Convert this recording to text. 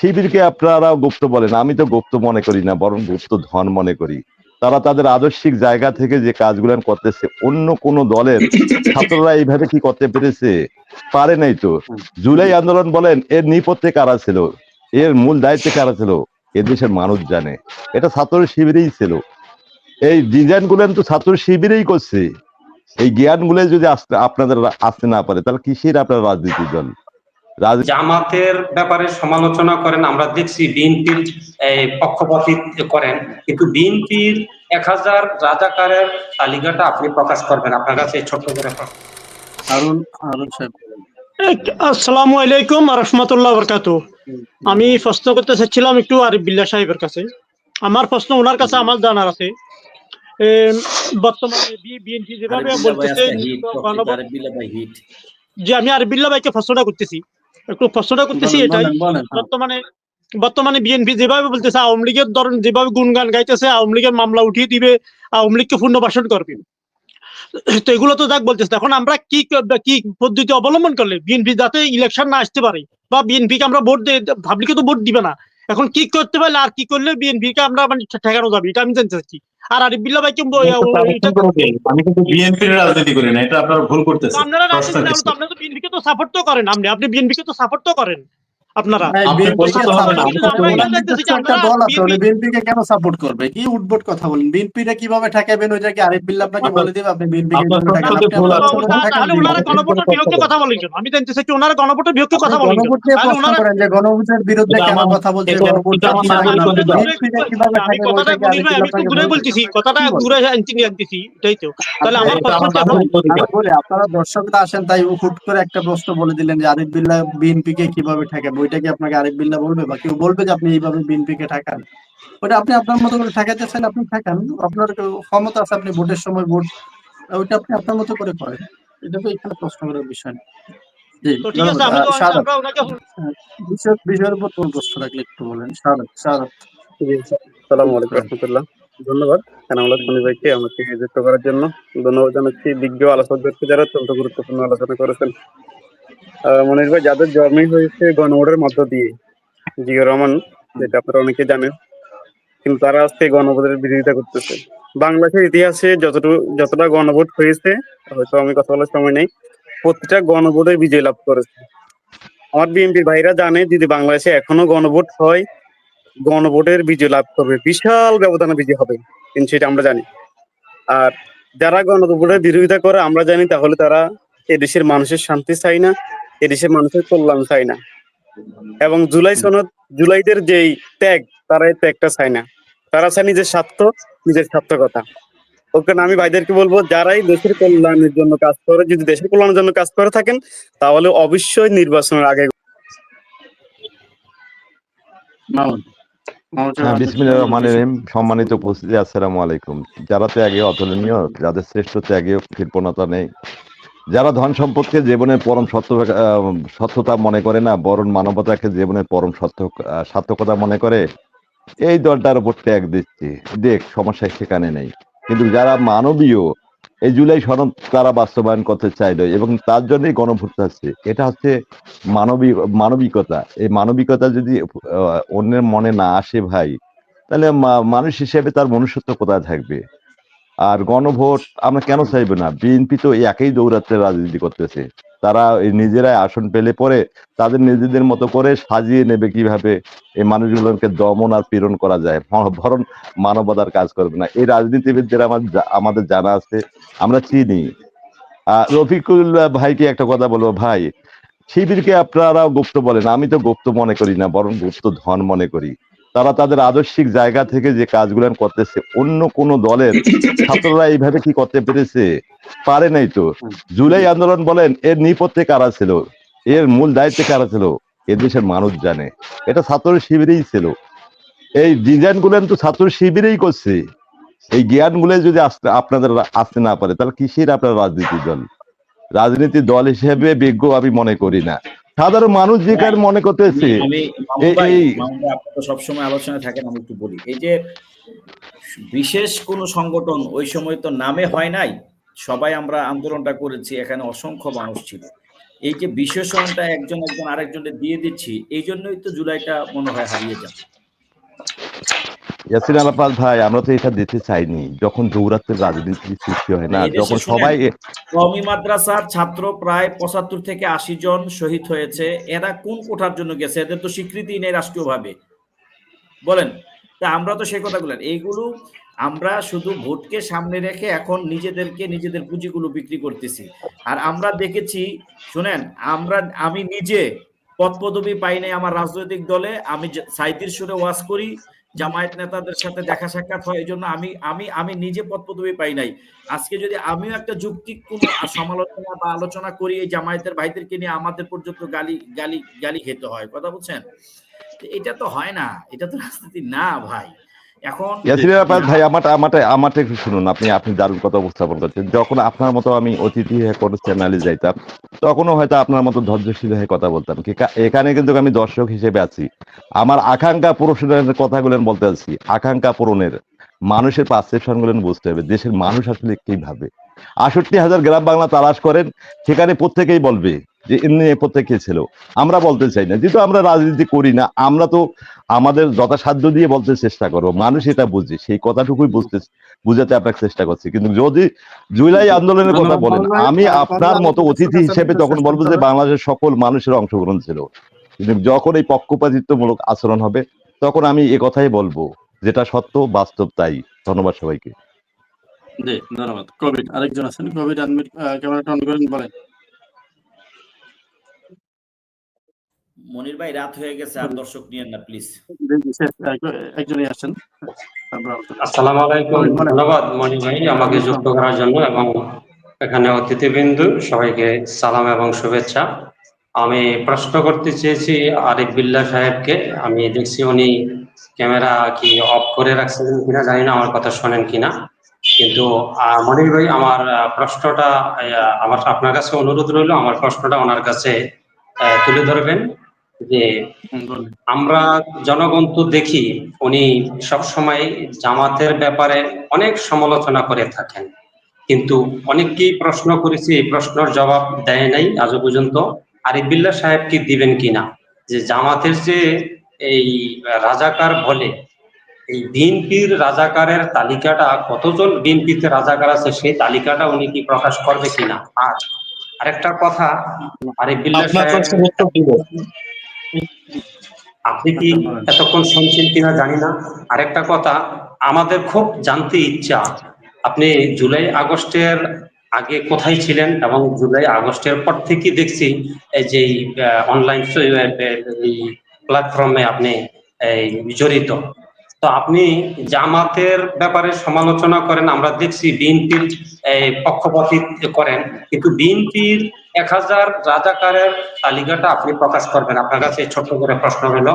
শিবিরকে আপনারা গুপ্ত বলেন, আমি তো গুপ্ত মনে করি না, বরং গুপ্ত ধন মনে করি। তারা তাদের আদর্শিক জায়গা থেকে যে কাজগুলো করতেছে, অন্য কোন দলের ছাত্ররা এইভাবে কি করতে পেরেছে? পারে নাই তো। জুলাই আন্দোলন বলেন, এর নিপথ্যে কারা ছিল? এর মূল দায়িত্বে কারা ছিল? এদেশের মানুষ জানে। এটা ছাত্র শিবিরেই ছিল। এই ডিজাইন গুলেন তো ছাত্র শিবিরেই করছে। এই জ্ঞানগুলো যদি আসতে আপনাদের আসতে না পারে, তাহলে কিসের আপনার রাজনীতি দল? জামাতের ব্যাপারে সমালোচনা করেন আমরা দেখছি বিএনপির পক্ষপাতিত করেন। কিন্তু বিএনপির এক হাজার রাজাকারের তালিকাটা আপনি প্রকাশ করবেন। আপনার কাছে ছোট্ট করে সাহেব। আসসালামু আলাইকুম রহমতুল্লাহ বরকাত। আমি প্রশ্ন করতে চাচ্ছিলাম একটু আরিফ বিল্লাহ সাহেবের কাছে। আমার প্রশ্ন ওনার কাছে আমার জানার আছে। বর্তমানে বিএনপি যেভাবে বলতেছে যে আমি আরিফ বিল্লাহ ভাইকে প্রশ্নটা করতেছি। একটু প্রশ্নটা করতেছি এটাই। বর্তমানে বর্তমানে বিএনপি যেভাবে বলতেছে আওয়ামী লীগের ধরেন যেভাবে গুনগান গাইতেছে আওয়ামী লীগের মামলা উঠিয়ে দিবে আওয়ামী লীগকে পুনর্বাসন করবে। তো এগুলো তো যাক বলতেছে এখন আমরা কি কি পদ্ধতি অবলম্বন করলে বিএনপি যাতে ইলেকশন না আসতে পারে? বা বিএনপি কে আমরা ভোট দিয়ে পাবলিকে তো ভোট দিবে না। এখন কি করতে পারলে আর কি করলে বিএনপি কে আমরা মানে ঠেকানো যাবে? এটা আমি জানতে চাচ্ছি। আর আরিফ বিল্লা ভাইকে আমি কিন্তু বিএনপির রাজনীতি করি না এটা আপনারা ভুল করতেছেন। আপনারা রাজনীতি। আপনারা তো বিএনপি কে তো সাপোর্ট তো করেন। আপনি আপনি বিএনপি কে তো সাপোর্ট তো করেন। আপনারা। এই আপনি BNP বলছেন কে তো হবে না, support আমরা করবে? এটা ওনার দেখতেছি যে নিজস্ব একটা আমরা দল আছে, উনি BNP BNP কে কেন সাপোর্ট করবে? কি উদ্ভট কথা বলেন? বিএনপি টা কীভাবে ঠেকাবেন কি আরিফ বিল্লাহ আপনাকে বলে দিবে আপনি কথা বলেন কেন আমি জানতে ওনারা গণভোটের বিরুদ্ধে কথা বলেন যে গণভোটের বিরুদ্ধে কেন কথা বলছে? বলতেছি কথাটা আনতেছি এটাই তো। তাহলে আমার বলি আপনারা দর্শকরা আসেন তাই হুট করে একটা প্রশ্ন বলে দিলেন যে আরিফ বিল্লা বিএনপি কে কীভাবে ঠেকাবে ওইটা কি আপনাকে আরেক বিল্লাহ বলবে বা কেউ বলবে যে আপনি এইভাবে বিএনপি কে ঠেকান? ওটা আপনি আপনার মতো করে ঠেকাতে চান আপনি ঠেকান। আপনার ক্ষমতা আছে আপনি ভোটের সময় ভোট ওইটা আপনি আপনার মতো করে করেন। এটা তো এখানে প্রশ্ন করার বিষয় না। জি তো ঠিক আছে আমি তো ধন্যবাদ। সারদ আমরা ওনাকে বিষয়- বিষয়ের উপর কোন প্রশ্ন থাকলে একটু বলেন? সারদ সারদ সালাম আলাইকুম রহমতুল্লাহ। ধন্যবাদ। কানামুল্লাহ সনি ভাইকে আমাকে যুক্ত করার জন্য। ধন্যবাদ জানাচ্ছি। বিজ্ঞ আলোচকদেরকে যারা অত্যন্ত গুরুত্বপূর্ণ আলোচনা করেছেন। মনির ভাই, যাদের জন্মই হয়েছে গণভোটের মধ্য দিয়ে, জিয়া রহমান, যেটা আপনারা অনেকে জানেন, কিন্তু তারা আজকে গণভোটের বিরোধিতা করতেছে। বাংলাদেশের ইতিহাসে যতটুকু, যতটা গণভোট হয়েছে, হয়তো আমি কথা বলার সময় নেই, প্রতিটা গণভোটে বিজয় লাভ করেছে। আমার বিএনপির ভাইরা জানে, যদি বাংলাদেশে এখনও গণভোট হয়, গণভোটের বিজয় লাভ করবে, বিশাল ব্যবধানে বিজয় হবে, কিন্তু সেটা আমরা জানি। আর যারা গণভোটের বিরোধিতা করে, আমরা জানি, তাহলে তারা এদেশের মানুষের শান্তি চাই না। এদেশের মানুষের কল্যাণ চাই না। এবং জুলাই সনদ জুলাইদের যেই ত্যাগ তারা এই ত্যাগটা চায় না। তারা চায় নিজের স্বার্থ নিজের সার্থকতা। ওকে আমি ভাইদেরকে বলব যারাই দেশের কল্যাণের জন্য কাজ করে যদি দেশের কল্যাণের জন্য কাজ করে থাকেন তাহলে অবশ্যই নির্বাচনের আগে হ্যাঁ সম্মানিত উপস্থিতি আসসালামু আলাইকুম। যারা ত্যাগে অতুলনীয় যাদের শ্রেষ্ঠ ত্যাগে কৃপণতা নেই যারা ধন সম্পদকে জীবনের পরম সত্য সত্যতা মনে করে না, বরং মানবতাকে জীবনের পরম সত্য সার্থকতা মনে করে, এই দলটার উপর ত্যাগ দিচ্ছে। দেখ, সমস্যা সেখানে নেই। কিন্তু যারা মানবীয়, এই জুলাই সনদ তারা বাস্তবায়ন করতে চাইলো এবং তার জন্যই গণভোট আছে এটা হচ্ছে মানবিক মানবিকতা। এই মানবিকতা যদি অন্যের মনে না আসে ভাই, তাহলে মানুষ হিসেবে তার মনুষ্যত্ব কোথায় থাকবে? আর গণভোট আমরা কেন চাইব না? বিএনপি তো একই দৌরাত্রে রাজনীতি করতেছে। তারা নিজেরাই আসন পেলে পরে তাদের নিজেদের মতো করে সাজিয়ে নেবে কীভাবে এই মানুষগুলোকে দমন আর পীড়ন করা যায়? ভ- বরং মানবতার কাজ করবে না। এই রাজনীতিবিদদের আমার আমাদের জানা আছে, আমরা চিনি। রফিকুল ভাইকে একটা কথা বলব, ভাই। শিবিরকে আপনারা গুপ্ত বলেন। আমি তো গুপ্ত মনে করি না, বরং গুপ্ত ধন মনে করি। তারা তাদের আদর্শিক জায়গা থেকে যে কাজগুলো করতেছে, অন্য কোন দলের ছাত্ররা এইভাবে কি করতে পেরেছে? পারে নাই তো। জুলাই আন্দোলন বলেন, এর নিপথ্যে কারা ছিল? এর মূল দায়িত্বে কারা ছিল? এদেশের মানুষ জানে। এটা ছাত্র শিবিরেই ছিল। এই ডিজাইন গুলেন তো ছাত্র শিবিরেই করছে। এই জ্ঞানগুলো যদি আসতে, আপনাদের আসতে না পারে, তাহলে কিসের আপনার রাজনীতি দল? রাজনীতি দল হিসেবে বিজ্ঞ আমি মনে করি না। সাধারণ মানুষ যে কার মনে করতেছে? সবসময় আলোচনা থাকেন আমি একটু বলি। এই যে বিশেষ কোন সংগঠন ওই সময় তো নামে হয় নাই সবাই আমরা আন্দোলনটা করেছি এখানে অসংখ্য মানুষ ছিল। এই যে বিশেষণটা একজন একজন আরেকজনে দিয়ে দিচ্ছি এই জন্যই তো জুলাইটা মনে হয় হারিয়ে যাবে। আলাপাল ভাই আমরা তো এটা দিতে চাইনি। যখন দৌরাত্মের রাজনীতি সৃষ্টি হয় না যখন সবাই কওমি মাদ্রাসার ছাত্র প্রায় পঁচাত্তর থেকে আশি জন শহীদ হয়েছে। এরা কোন কোঠার জন্য গেছে? এদের তো স্বীকৃতি নেই রাষ্ট্রীয়ভাবে। বলেন তা আমরা তো সেই কথাগুলো এইগুলো আমরা শুধু ভোটকে সামনে রেখে এখন নিজেদেরকে নিজেদের পুঁজিগুলো বিক্রি করতেছি। আর আমরা দেখেছি শুনেন আমরা আমি নিজে পদ পদবি পাই নাই আমার রাজনৈতিক দলে। আমি সাইদির সুরে ওয়াজ করি জামায়াত নেতাদের সাথে দেখা সাক্ষাৎ হয় এই জন্য আমি আমি আমি নিজে পদ পদবি পাই নাই। আজকে যদি আমিও একটা যুক্তিক কোন সমালোচনা বা আলোচনা করি, এই জামায়াতের ভাইদেরকে নিয়ে আমাদের পর্যন্ত গালি গালি গালি খেতে হয়, কথা বলছেন? এটা তো হয় না, এটা তো রাজনীতি না ভাই। এখন ভাই আমারটা আমারটা আমারটা একটু শুনুন আপনি আপনি দারুণ কথা উপস্থাপন করছেন। যখন আপনার মতো আমি অতিথি হয়ে কোনো চ্যানেলে যাইতাম তখনও হয়তো আপনার মতো ধৈর্যশীল হয়ে কথা বলতাম। এখানে কিন্তু আমি দর্শক হিসেবে আছি। আমার আকাঙ্ক্ষা পূরণের কথাগুলো বলতে আছি। আকাঙ্ক্ষা পূরণের মানুষের পারসেপশনগুলো বুঝতে হবে দেশের মানুষ আসলে কি ভাবে আষট্টি হাজার গ্রাম বাংলা তালাশ করেন সেখানে প্রত্যেকেই বলবে যে এমনি প্রত্যেকে ছিল। আমরা বলতে চাই না যেহেতু আমরা রাজনীতি করি না আমরা তো আমাদের যথাসাধ্য দিয়ে বলতে চেষ্টা করব। মানুষ এটা বুঝে সেই কথাটুকুই বুঝতে বুঝাতে আপনাকে চেষ্টা করছি। কিন্তু যদি জুলাই আন্দোলনের কথা বলেন আমি আপনার মতো অতিথি হিসেবে তখন বলব যে বাংলাদেশের সকল মানুষের অংশগ্রহণ ছিল কিন্তু যখন এই পক্ষপাতিত্বমূলক আচরণ হবে তখন আমি এ কথাই বলব যেটা সত্য বাস্তব তাই। ধন্যবাদ সবাইকে। জি ধন্যবাদ। কোভিড আরেকজন আছেন? কোভিড আনমিট ক্যামেরাটা অন করেন বলেন। মনির ভাই রাত হয়ে গেছে আর দর্শক নিয়েন না প্লিজ একজনই আসছেন। আসসালামু আলাইকুম। ধন্যবাদ মনি ভাই আমাকে যুক্ত করার জন্য এবং এখানে অতিথিবৃন্দু সবাইকে সালাম এবং শুভেচ্ছা। আমি প্রশ্ন করতে চেয়েছি আরিফ বিল্লাহ সাহেবকে। আমি দেখছি উনি ক্যামেরা কি অফ করে রাখছেন কিনা জানি না আমার কথা শোনেন কিনা। কিন্তু আহ, মনির ভাই আমার প্রশ্নটা আমার আপনার কাছে অনুরোধ রইল আমার প্রশ্নটা ওনার কাছে আহ, তুলে ধরবেন। যে আমরা জনগণ তো দেখি উনি সবসময় জামাতের ব্যাপারে অনেক সমালোচনা করে থাকেন। কিন্তু অনেককেই প্রশ্ন করেছি এই প্রশ্নের জবাব দেয় নাই আজও পর্যন্ত। আরিফবিল্লাহ সাহেব কি দিবেন কিনা যে জামাতের যে এই রাজাকার বলে এই বিএনপির রাজাকারের তালিকাটা কতজন বিএনপিতে রাজাকার আছে সেই তালিকাটা উনি কি প্রকাশ করবে কিনা আর আরেকটা কথা আরিফবিল্লাহ আপনার সাহেব আপনি কি এতক্ষণ শুনছেন কিনা জানি না। আরেকটা কথা, আমাদের খুব জানতে ইচ্ছা, আপনি জুলাই আগস্টের আগে কোথায় ছিলেন এবং জুলাই আগস্টের পর থেকে দেখছি এই যে অনলাইন প্ল্যাটফর্মে আপনি জড়িত। তো আপনি জামাতের ব্যাপারে সমালোচনা করেন, আমরা দেখছি বিএনপির পক্ষপাতি করেন, কিন্তু বিএনপির এক হাজার রাজাকারের তালিকাটা আপনি প্রকাশ করবেন। আপনার কাছে ছোট্ট করে প্রশ্ন হলো